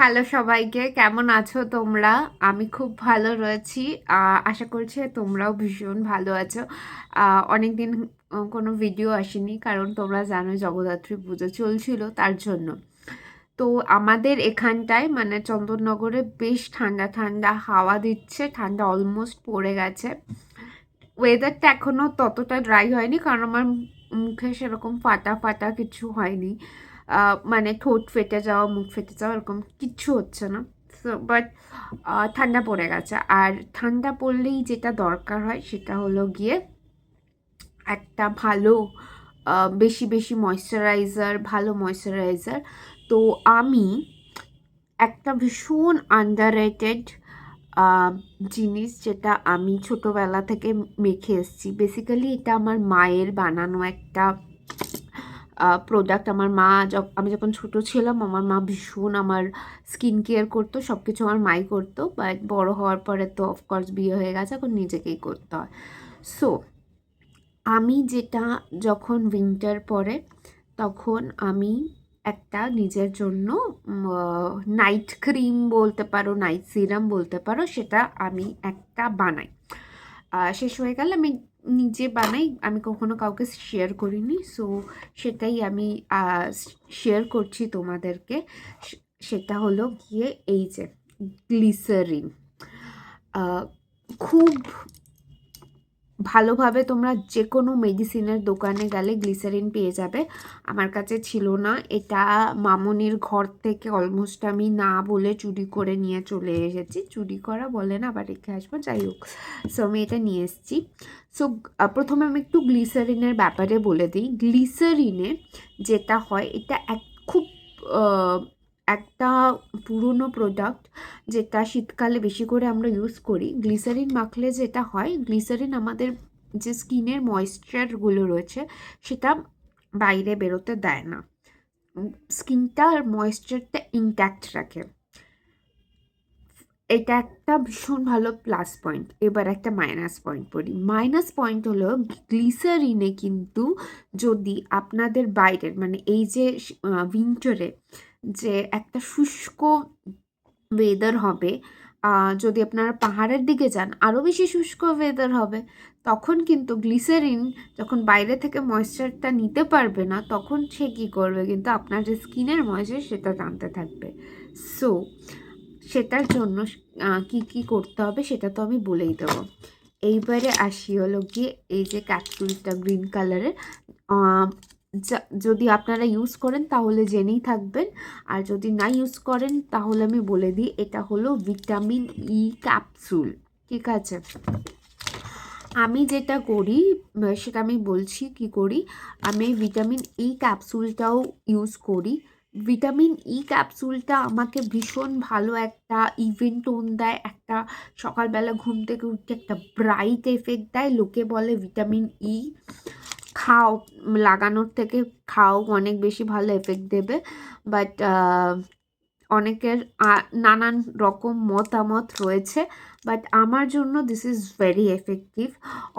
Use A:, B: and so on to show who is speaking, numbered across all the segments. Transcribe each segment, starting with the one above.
A: Hello সবাইকে, কেমন আছো তোমরা? আমি খুব ভালো রয়েছি। আশা করছি তোমরাও ভীষণ ভালো আছো। অনেক দিন কোনো ভিডিও আসেনি, কারণ তোমরা জানো জগদ্ধাত্রী পুজো চলছিল তার জন্য। তো আমাদের এখানটায় মানে চন্দননগরে বেশ ঠান্ডা ঠান্ডা হাওয়া দিচ্ছে, ঠান্ডা অলমোস্ট পড়ে গেছে। ওয়েদারটা এখনও ততটা ড্রাই হয়নি, কারণ আমার মুখে সেরকম ফাটা ফাটা কিছু হয়নি। মানে ঠোঁট ফেটে যাওয়া, মুখ ফেটে যাওয়া এরকম কিচ্ছু হচ্ছে না। সো বাট ঠান্ডা পড়ে গেছে। আর ঠান্ডা পড়লেই যেটা দরকার হয় সেটা হলো গিয়ে একটা ভালো বেশি বেশি ময়শ্চারাইজার ভালো ময়শ্চারাইজার তো আমি একটা ভীষণ আন্ডাররেটেড জিনিস যেটা আমি ছোটোবেলা থেকে মেখে এসেছি। বেসিক্যালি এটা আমার মায়ের বানানো একটা প্রোডাক্ট আমার মা আমি যখন ছোট ছিলাম, আমার মা ভীষণ আমার স্কিন কেয়ার করতো সব কিছু আমার মাই করতো বাট বড় হওয়ার পরে তো অফকোর্স বিয়ে হয়ে গেছে, এখন নিজেকেই করতে হয়। সো আমি যেটা যখন উইন্টার পরে, তখন আমি একটা নিজের জন্য নাইট ক্রিম বলতে পারো নাইট সিরাম বলতে পারো, সেটা আমি একটা বানাই। শেষ হয়ে গেলে আমি নিজে বানাই, আমি কখনো কাউকে শেয়ার করিনি সো সেটাই আমি শেয়ার করছি তোমাদেরকে। সেটা হলো গিয়ে এই যে গ্লিসারিন খুব ভালোভাবে তোমরা যে কোনো মেডিসিনের দোকানে গেলে গ্লিসারিন পেয়ে যাবে। আমার কাছে ছিল না। এটা মামনির ঘর থেকে অলমোস্ট আমি না বলে চুরি করে নিয়ে চলে এসেছি। চুরি করা বলে না, আবার রেখে আসব। যাই হোক সো আমি এটা নিয়ে এসেছি। সো প্রথমে আমি একটু গ্লিসারিনের ব্যাপারে বলে দিই। গ্লিসারিনে যেটা হয়, এটা এক খুব একটা পুরনো প্রোডাক্ট যেটা শীতকালে বেশি করে আমরা ইউজ করি গ্লিসারিন মাখলে যেটা হয় গ্লিসারিন আমাদের যে স্কিনের ময়েশ্চারগুলো রয়েছে, সেটা বাইরে বেরোতে দেয় না। স্কিনটা আর ময়েশ্চারটা ইনট্যাক্ট রাখে। এটা একটা ভীষণ ভালো প্লাস পয়েন্ট এবার একটা মাইনাস পয়েন্ট পড়ি। মাইনাস পয়েন্ট হলো গ্লিসারিনে কিন্তু যদি আপনাদের বাইরের মানে এই যে উইন্টারে যে একটা শুষ্ক ওয়েদার হবে যদি আপনারা পাহাড়ের দিকে যান আরও বেশি শুষ্ক ওয়েদার হবে, তখন কিন্তু গ্লিসারিন যখন বাইরে থেকে ময়েশ্চারটা নিতে পারবে না, তখন সে কী করবে? কিন্তু আপনার যে স্কিনের ময়েশ্চার সেটা টানতে থাকবে। সো সেটার জন্য কি কি করতে হবে সেটা তো আমি বলেই দেবো। এইবারে আসি হলো গিয়ে এই যে ক্যাপসুলটা গ্রিন কালারের যদি আপনারা ইউজ করেন তাহলে জেনেই থাকবেন। আর যদি না ইউজ করেন তাহলে আমি বলে দিই, এটা হলো ভিটামিন ই ক্যাপসুল ঠিক আছে? আমি যেটা করি সেটা আমি বলছি কি করি, আমি ভিটামিন ই ক্যাপসুলটাও ইউজ করি। ভিটামিন ই ক্যাপসুলটা আমাকে ভীষণ ভালো একটা ইভেন টোন দেয়, একটা সকালবেলা ঘুম থেকে উঠে একটা ব্রাইট এফেক্ট দেয়। লোকে বলে ভিটামিন ই খাও, লাগানোর থেকে খাও, অনেক বেশি ভালো এফেক্ট দেবে। বাট অনেকের নানান রকম মতামত রয়েছে। বাট আমার জন্য this is very effective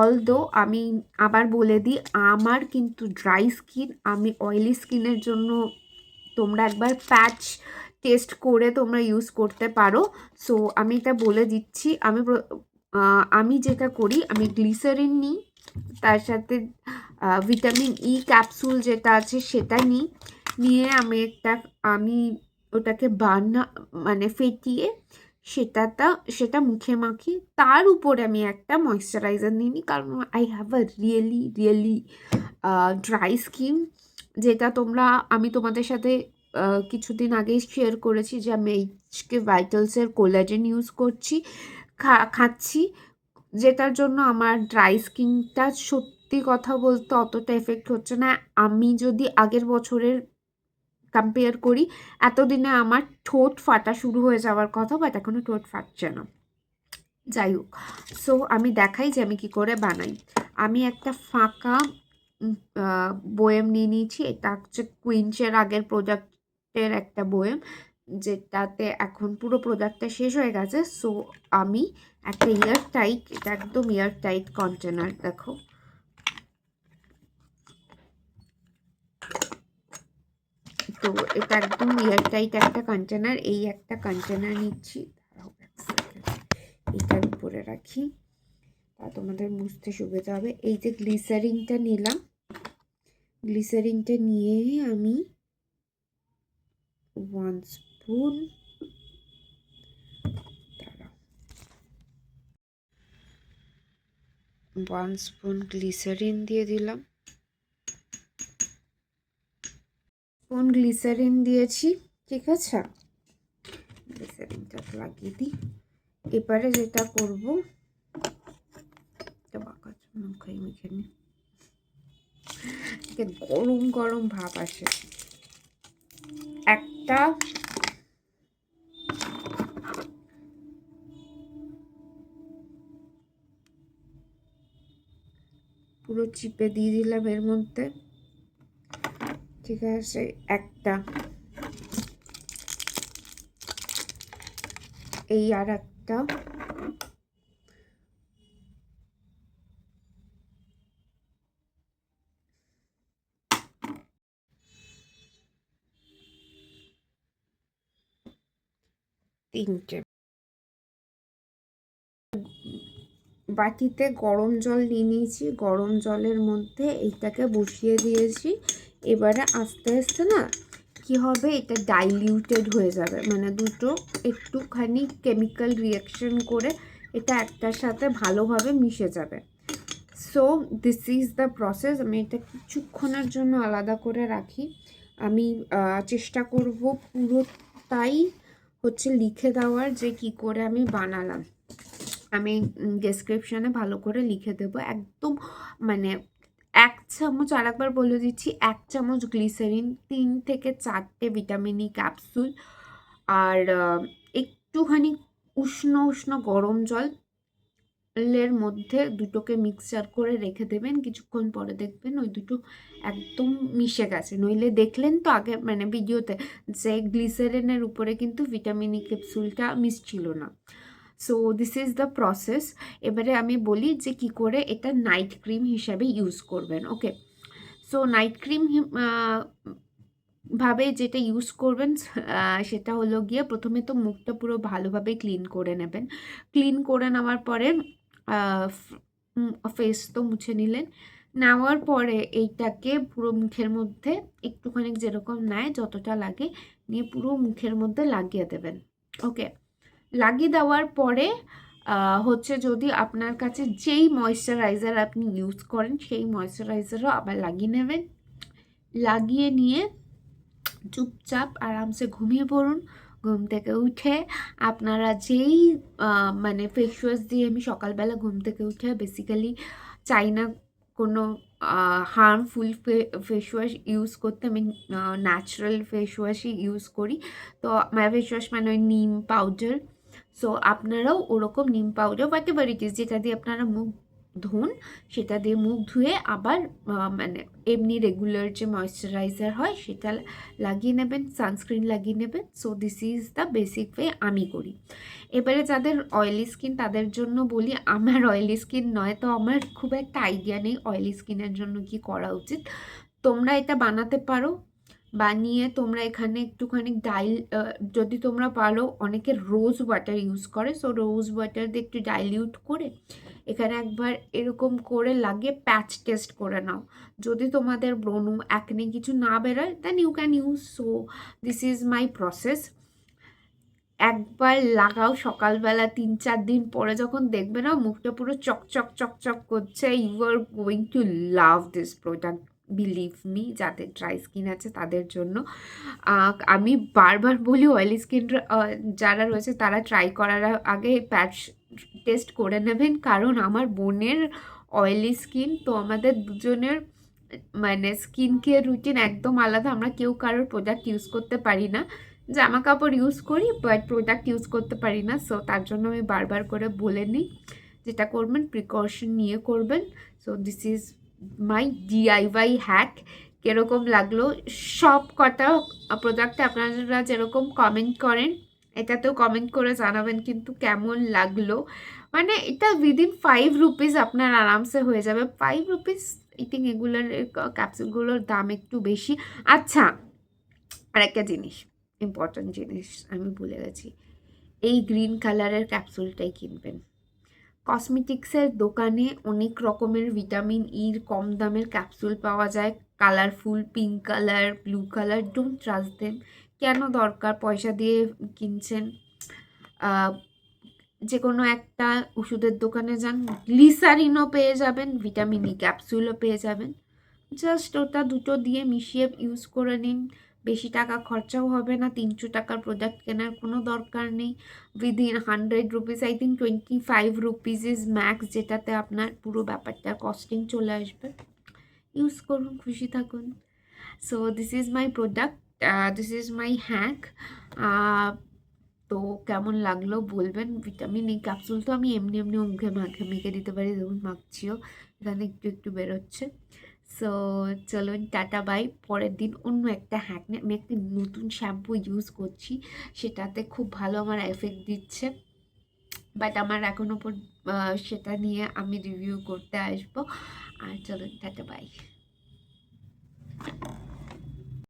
A: although আমি আবার বলে দিই, আমার কিন্তু ড্রাই স্কিন আমি অয়েলি স্কিনের জন্য তোমরা একবার প্যাচ টেস্ট করে তোমরা ইউজ করতে পারো। সো, আমি এটা বলে দিচ্ছি। আমি আমি যেটা করি, আমি গ্লিসারিন নিই, তার সাথে ভিটামিন ই ক্যাপসুল যেটা আছে সেটা নিই। নিয়ে আমি একটা, আমি ওটাকে বান্না মানে ফেটিয়ে সেটাটা, সেটা মুখে মাখি তার উপরে আমি একটা ময়শ্চারাইজার নিই, কারণ I have a really really dry skin যেটা তোমরা, আমি তোমাদের সাথে কিছুদিন আগেই শেয়ার করেছি যে আমি এইচকে ভাইটালসের কোলাজেন ইউজ করছি খাচ্ছি, যেটার জন্য আমার ড্রাই স্কিনটা সত্যি কথা বলতে অতটা এফেক্ট হচ্ছে না। আমি যদি আগের বছরের কম্পেয়ার করি, এতদিনে আমার ঠোঁট ফাটা শুরু হয়ে যাওয়ার কথা বাট এখনও ঠোঁট ফাটছে না। যাই হোক সো আমি দেখাই যে আমি কি করে বানাই। আমি একটা ফাঁকা বয়েম নিয়ে নিয়েছি। এটা হচ্ছে কুইন্সের আগের প্রোডাক্টের একটা বয়েম যেটাতে এখন পুরো প্রোডাক্টটা শেষ হয়ে গেছে। সো আমি একটা ইয়ার টাইট এটা একদম ইয়ার টাইট কন্টেনার দেখো। তো, এটা একদম ইয়ার টাইট একটা কন্টেনার এই একটা কন্টেনার নিচ্ছি। এটার উপরে রাখি। তা তোমাদের বুঝতে সুবিধা হবে। এই যে গ্লিসারিনটা নিলাম গ্লিসারিনটা নিয়ে আমি one spoon one spoon glycerin দিয়ে দিলাম স্পুন গ্লিসারিন দিয়েছি ঠিক আছে? গ্লিসারিনটা লাগিয়ে দিই। এবারে যেটা করব, এটা বাঁকা মুখে মুখে নি গরম গরম ভাব আসে। একটা পুরো চিপে দিয়ে দিলাম এর মধ্যে। ঠিক আছে, একটা। এই আর একটা তিনটে। বাটিতে গরম জল নিয়ে নিয়েছি, গরম জলের মধ্যে এইটাকে বসিয়ে দিয়েছি। এবারে আস্তে আস্তে না কি হবে এটা ডাইলিউটেড হয়ে যাবে। মানে দুটো একটুখানি কেমিক্যাল রিয়াকশন করে এটা একটার সাথে ভালোভাবে মিশে যাবে। So this is the process আমি এটা কিছুক্ষণের জন্য আলাদা করে রাখি। আমি চেষ্টা করব পুরোটাই হচ্ছে লিখে দেওয়ার যে কি করে আমি বানালাম। আমি ডেসক্রিপশানে ভালো করে লিখে দেবো। একদম মানে এক চামচ আর একবার বলে দিচ্ছি, এক চামচ গ্লিসারিন তিন থেকে চারটে ভিটামিন ই ক্যাপসুল আর একটুখানি উষ্ণ উষ্ণ গরম জল এর মধ্যে দুটোকে মিক্সচার করে রেখে দেবেন। কিছুক্ষণ পরে দেখবেন ওই দুটো একদম মিশে গেছে। নইলে দেখলেন তো আগে মানে ভিডিওতে যে গ্লিসারিনের উপরে কিন্তু ভিটামিন ই ক্যাপসুলটা মিশছিল না। So this is the process এবারে আমি বলি যে কি করে এটা নাইট ক্রিম হিসাবে ইউজ করবেন ওকে সো নাইট ক্রিম ভাবে যেটা ইউজ করবেন সেটা হলো গিয়ে প্রথমে তো মুখটা পুরো ভালোভাবে ক্লিন করে নেবেন। ক্লিন করে নেওয়ার পরে ফেস তো মুছে নিলেন। নেওয়ার পরে এইটাকে পুরো মুখের মধ্যে একটুখানি যেরকম নেয় যতটা লাগে নিয়ে পুরো মুখের মধ্যে লাগিয়ে দেবেন। ওকে? লাগিয়ে দেওয়ার পরে হচ্ছে যদি আপনার কাছে যেই ময়শ্চারাইজার আপনি ইউজ করেন, সেই ময়শ্চারাইজারও আবার লাগিয়ে নেবেন। লাগিয়ে নিয়ে চুপচাপ আরামসে ঘুমিয়ে পড়ুন। ঘুম থেকে উঠে আপনারা যেই মানে ফেস ওয়াশ দিয়ে আমি সকালবেলা ঘুম থেকে উঠে বেসিক্যালি চাই না কোনো হার্মফুল ফেস ওয়াশ ইউজ করতে, আমি ন্যাচারাল ফেস ওয়াশই ইউজ করি। তো ফেস ওয়াশ মানে ওই নিম পাউডার সো আপনারাও ওরকম neem powder whatever it is যেটা দিয়ে আপনারা মুখ ধুন, সেটা দিয়ে মুখ ধুয়ে আবার মানে এমনি রেগুলার যে ময়শ্চারাইজার হয় সেটা লাগিয়ে নেবেন সানস্ক্রিন লাগিয়ে নেবেন। So this is the basic way আমি করি। এবারে যাদের অয়েলি স্কিন তাদের জন্য বলি, আমার অয়েলি স্কিন নয় তো আমার খুব একটা আইডিয়া নেই অয়েলি স্কিনের জন্য কি করা উচিত। তোমরা এটা বানাতে পারো। বানিয়ে তোমরা এখানে একটুখানি ডাইল যদি তোমরা পারো, অনেকে রোজ ওয়াটার ইউজ করে। সো, রোজ ওয়াটার দিয়ে একটু ডাইলিউট করে এখানে একবার এরকম করে লাগিয়ে প্যাচ টেস্ট করে নাও। যদি তোমাদের ব্রণু একনে কিছু না বেরোয় then you can use so this is my process একবার লাগাও সকালবেলা তিন চার দিন পরে যখন দেখবে না, মুখটা পুরো চকচক চকচক করছে you are going to love this product believe me যাদের ড্রাই স্কিন আছে তাদের জন্য। আমি বারবার বলি অয়েলি স্কিন যারা রয়েছে তারা ট্রাই করার আগে প্যাচ টেস্ট করে নেবেন। কারণ আমার বোনের অয়েলি স্কিন তো আমাদের দুজনের মানে স্কিন কেয়ার রুটিন একদম আলাদা। আমরা কেউ কারোর প্রোডাক্ট ইউজ করতে পারি না। জামা কাপড় ইউজ করি বাট প্রোডাক্ট ইউজ করতে পারি না। সো তার জন্য আমি বারবার করে বলে নিই, যেটা করবেন প্রিকশন নিয়ে করবেন। So this is my DIY hack কীরকম লাগল? সব কটা প্রোডাক্টে আপনারা যেরকম কমেন্ট করেন, এটাতেও কমেন্ট করে জানাবেন কিন্তু কেমন লাগল। মানে এটা উইদিন ফাইভ রুপিস আপনার আরামসে হয়ে যাবে। ফাইভ রুপিস আই থিঙ্ক এগুলোর ক্যাপসুলগুলোর দাম একটু বেশি। আচ্ছা আর একটা জিনিস ইম্পর্ট্যান্ট জিনিস আমি ভুলে গেছি। এই গ্রিন কালারের ক্যাপসুলটাই কিনবেন। কসমেটিক্সের দোকানে অনেক রকমের ভিটামিন ইর কম দামের ক্যাপসুল পাওয়া যায়। Colourful pink colour blue colour don't trust them কেন দরকার? পয়সা দিয়ে কিনছেন? যে কোনো একটা ওষুধের দোকানে যান গ্লিসারিনও পেয়ে যাবেন ভিটামিন ই ক্যাপসুলও পেয়ে যাবেন। জাস্ট ওটা দুটো দিয়ে মিশিয়ে ইউজ করে নিন। বেশি টাকা খরচাও হবে না, তিনশো টাকার প্রোডাক্ট কেনার কোনো দরকার নেই। Within hundred rupees I think twenty five rupees is max যেটাতে আপনার পুরো ব্যাপারটা কস্টিং চলে আসবে। ইউজ করুন, খুশি থাকুন। So this is my product this is my hack তো কেমন লাগল বলবেন? ভিটামিন এই ক্যাপসুল তো আমি এমনি এমনি মুখে মাখে, মেখে দিতে পারি, দেখুন, মাখছিও। এখানে একটু একটু বেরোচ্ছে। সো চলুন, টাটা, বাই। পরের দিন অন্য একটা হ্যাকনে আমি একটা নতুন শ্যাম্পু ইউজ করছি। সেটাতে খুব ভালো আমার এফেক্ট দিচ্ছে। বাট আমার এখন ওপর সেটা নিয়ে আমি রিভিউ করতে আসব। আর চলুন, টাটা, বাই।